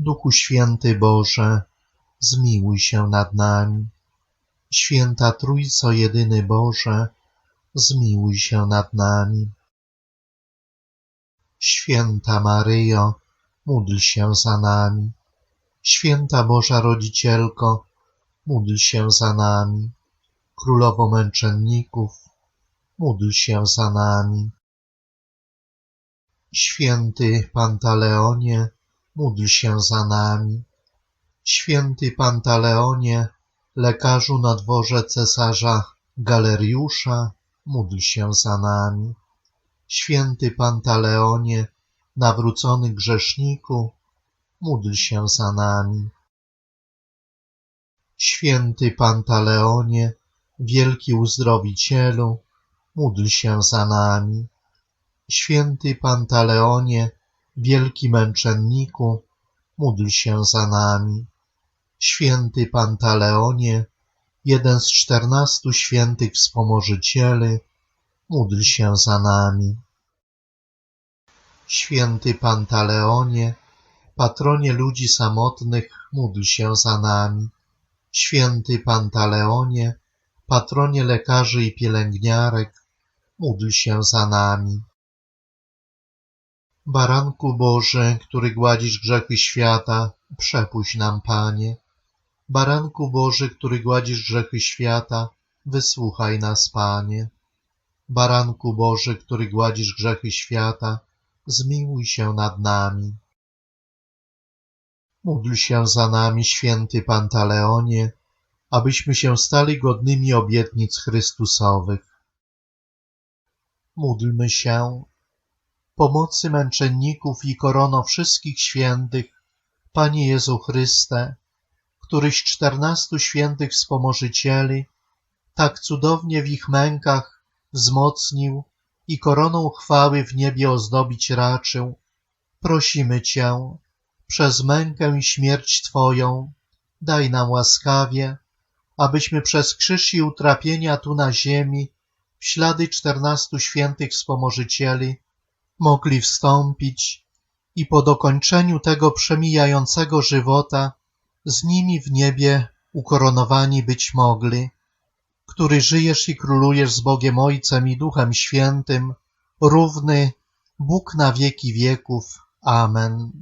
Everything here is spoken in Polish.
Duchu Święty Boże, zmiłuj się nad nami. Święta Trójco Jedyny Boże, zmiłuj się nad nami. Święta Maryjo, módl się za nami. Święta Boża Rodzicielko, módl się za nami. Królowo męczenników, módl się za nami. Święty Pantaleonie, módl się za nami. Święty Pantaleonie, lekarzu na dworze cesarza Galeriusza, módl się za nami. Święty Pantaleonie, nawrócony grzeszniku, módl się za nami. Święty Pantaleonie, wielki uzdrowicielu, módl się za nami. Święty Pantaleonie, wielki męczenniku, módl się za nami. Święty Pantaleonie, jeden z czternastu świętych wspomożycieli, módl się za nami. Święty Pantaleonie, patronie ludzi samotnych, módl się za nami. Święty Pantaleonie, patronie lekarzy i pielęgniarek, módl się za nami. Baranku Boży, który gładzisz grzechy świata, przepuść nam, Panie. Baranku Boży, który gładzisz grzechy świata, wysłuchaj nas, Panie. Baranku Boży, który gładzisz grzechy świata, zmiłuj się nad nami. Módl się za nami, święty Pantaleonie, abyśmy się stali godnymi obietnic Chrystusowych. Módlmy się. Pomocy męczenników i korono wszystkich świętych, Panie Jezu Chryste, któryś czternastu świętych wspomożycieli tak cudownie w ich mękach wzmocnił i koroną chwały w niebie ozdobić raczył, prosimy Cię, przez mękę i śmierć Twoją, daj nam łaskawie, abyśmy przez krzyż i utrapienia tu na ziemi, w ślady czternastu świętych wspomożycieli, mogli wstąpić i po dokończeniu tego przemijającego żywota z nimi w niebie ukoronowani być mogli, który żyjesz i królujesz z Bogiem Ojcem i Duchem Świętym, równy Bóg na wieki wieków. Amen.